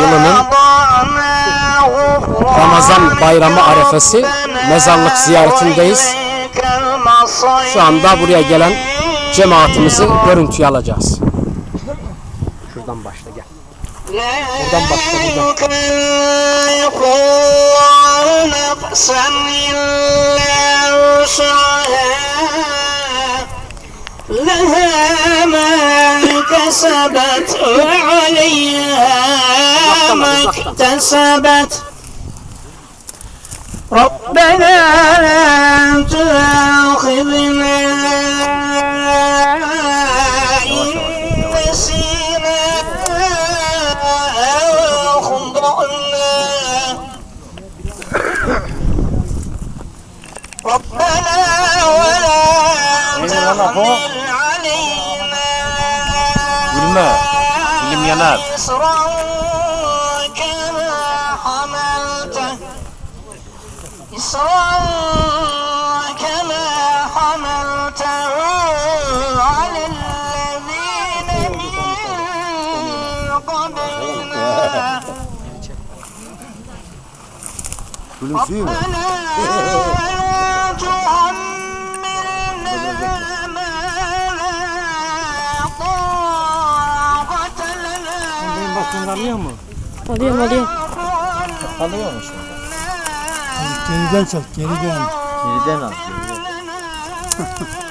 yılının Ramazan bayramı arefesi mezarlık ziyaretindeyiz. Şu anda buraya gelen cemaatimizi görüntüye alacağız. Şuradan başla gel. Buradan başla, buradan. لها ما كسبت وعليها ما اكتسبت. ربنا لا تؤاخذنا إن نسينا أو أخطأنا. ربنا ولا تحمل mı? Film yanar. Gülümsüyor mu? Alıyorum alıyorum. Alıyor musun? Geriden çek geriden. Geriden al. Teşekkür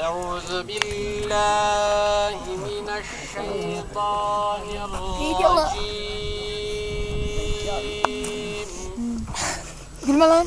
أعوذ بالله من الشيطان الشيطان يلا. الرجيم Gülme lan.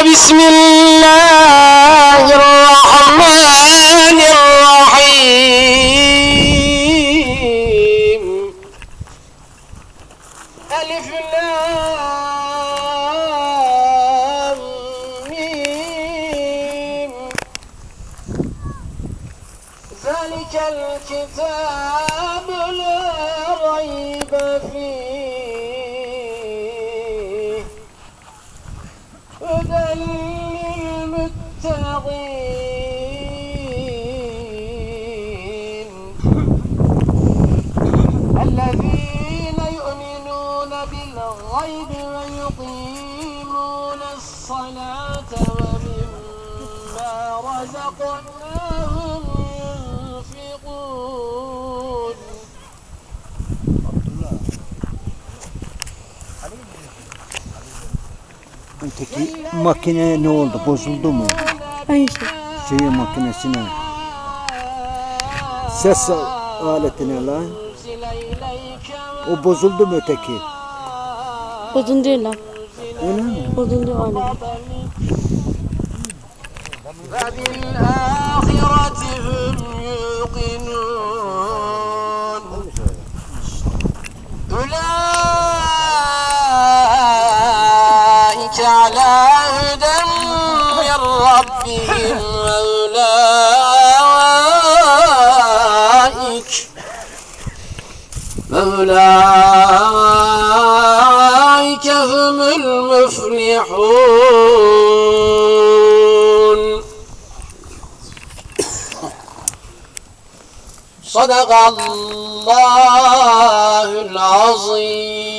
بسم الله الرحمن الرحيم ألف لام ميم ذلك الكتاب Öteki makine ne oldu? Bozuldu mu? Hangisi? Şey makinesine. Ses aletine lan. O bozuldu mu öteki? Değil lan. Öyle mi? Değil galiba. فبالآخرة هم يوقنون. أولئك على هدى من ربهم وأولئك أولئك هم المفلحون. صدق الله العظيم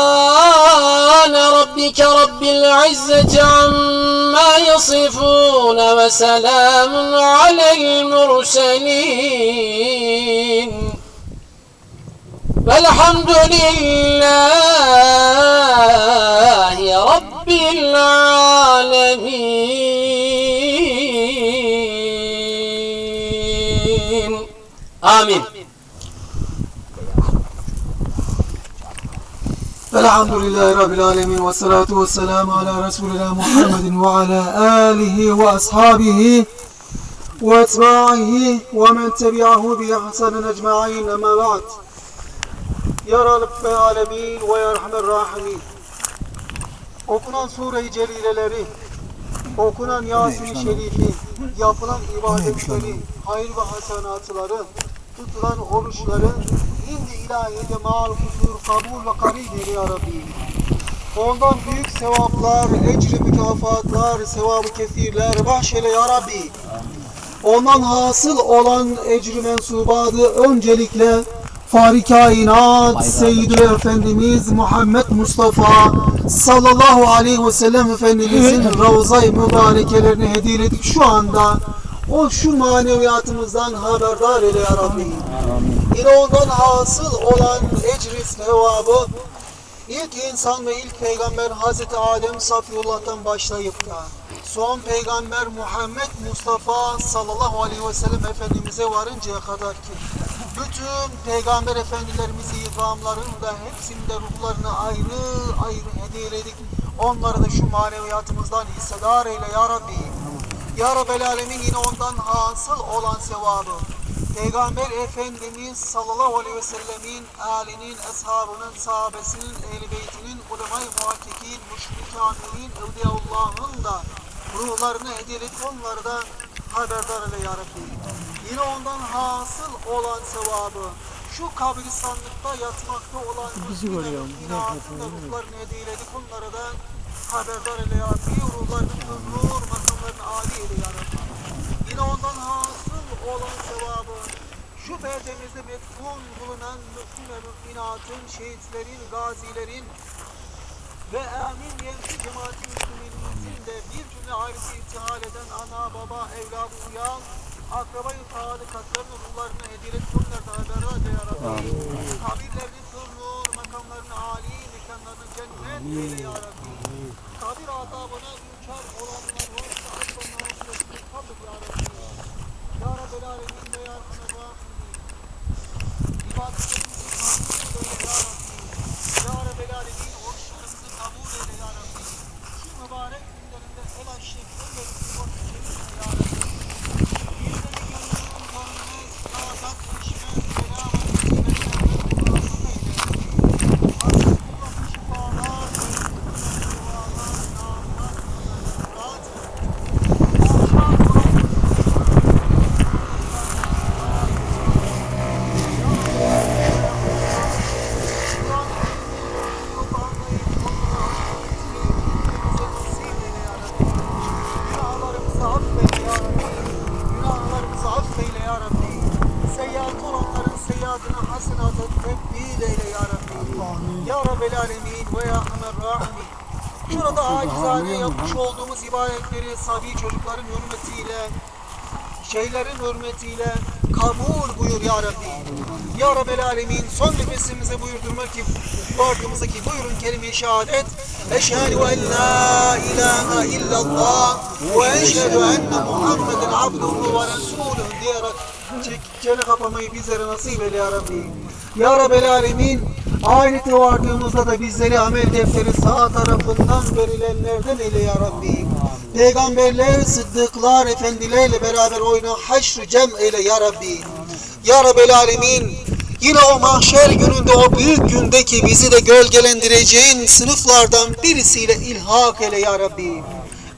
سبحان ربك رب العزة عما يصفون وسلام على المرسلين والحمد لله رب العالمين Amin. Amin. Elhamdülillahi Rabbil Alemin ve salatu ve selamu ala Resulina Muhammedin ve ala alihi ve ashabihi ve etbaihi ve men tebi'ahu bi ihsanin ecma'in ama ba'd. Ya Rabbi Alemin ve Ya Rahman Rahimin. Okunan sure-i celileleri, okunan Yasin-i Şerifi, yapılan ibadetleri hayır ve hasenatları tutulan oruçları indi ilahiyede maal kusur kabul ve karib ya Rabbi Ondan büyük sevaplar, ecri mükafatlar, sevabı kesirler bahşeyle ya Rabbi. Ondan hasıl olan ecri mensubadı öncelikle Fahri Kainat Seyyidü Efendimiz Muhammed Mustafa sallallahu aleyhi ve sellem Efendimizin Ravza-i Mübarekelerini hediye ettik şu anda. O şu maneviyatımızdan haberdar eyle ya Rabbi. Yine ondan hasıl olan ecri sevabı İlk insan ve ilk peygamber Hazreti Adem Safiyullah'tan başlayıp da son peygamber Muhammed Mustafa sallallahu aleyhi ve sellem Efendimiz'e varıncaya kadar ki bütün peygamber efendilerimizi ikramların da hepsinde ruhlarını ayrı ayrı hediyeledik. Onları da şu maneviyatımızdan hissedar eyle ya Rabbi. Ya Rabbel Alemin yine ondan hasıl olan sevabı. Peygamber Efendimiz sallallahu aleyhi ve sellemin, âlinin, eshabının, sahabesinin, ehl-i beytinin, ulema-i muhakkikin, müşrik kamilin, evliyaullahın da ruhlarını hediyelik onları da haberdar eyle ya Rabbi. Yine ondan hasıl olan sevabı, şu kabristanlıkta yatmakta olan müminlerin binasında ruhlarını hediyeledik onları da haberdar eyle ya Rabbi. Ruhlarının nur, makamlarını âli eyle ya Rabbi. Yine ondan hasıl olan sevabı şu beldemizde metfun bulunan mümin ve müminatın, şehitlerin, gazilerin ve amin yevki cemaati müslüminimizin de ailesi irtihal eden ana, baba, evladı uyan, akrabayı tarikatların ruhlarını hediye bunlar da haberdar eyle ya Rabbi. Kabirlerini kıl nur, makamlarını âli, mekanlarını cennet eyle ya Rabbi. Kabir azabına düçar olanlar varsa aslanlar sürekli kaldık ya Rabbi. Ya Rabbel Alemin ve Ya Erhamer Rahimin. İbadetlerimizi kabul eyle Ya Rabbi. Ya Rabbel Alemin ibadetleri sabi çocukların hürmetiyle, şeylerin hürmetiyle kabul buyur ya Rabbi. Ya Rabbel Alemin son nefesimize buyurdurmak ki vardığımızda ki buyurun kelime-i şehadet. Eşhedü en la ilahe illallah ve eşhedü enne Muhammeden abduhu ve resuluhu diyerek çek- çene kapamayı bizlere nasip eyle ya Rabbi. Ya Rabbel Alemin ahirete vardığımızda da bizleri amel defteri sağ tarafından verilenlerden eyle ya Rabbi. Peygamberler, sıddıklar, efendilerle beraber oyna haşr cem eyle ya Rabbi. Ya Rabbel Alemin yine o mahşer gününde o büyük gündeki bizi de gölgelendireceğin sınıflardan birisiyle ilhak eyle ya Rabbi.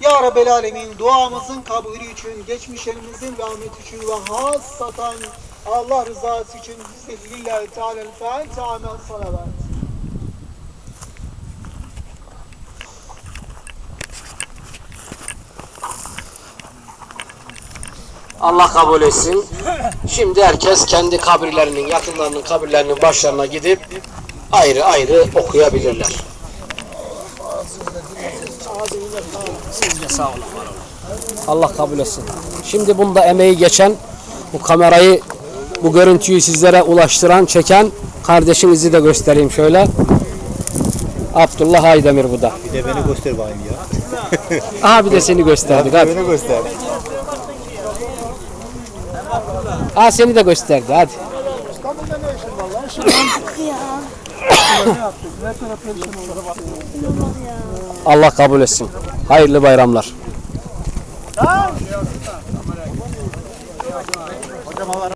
Ya Rabbel Alemin duamızın kabulü için, geçmişlerimizin rahmeti için ve hassatan Allah rızası için bizi lillahi teala'l-Fatiha salavat. Allah kabul etsin. Şimdi herkes kendi kabirlerinin, yakınlarının kabirlerinin başlarına gidip ayrı ayrı okuyabilirler. Allah kabul etsin. Şimdi bunda emeği geçen, bu kamerayı, bu görüntüyü sizlere ulaştıran, çeken kardeşimizi de göstereyim şöyle. Abdullah Aydemir bu da. Bir de beni göster bakayım ya. Aha bir de seni gösterdik. Hadi. Beni göster. Aa seni de gösterdi. Hadi. Allah kabul etsin. Hayırlı bayramlar.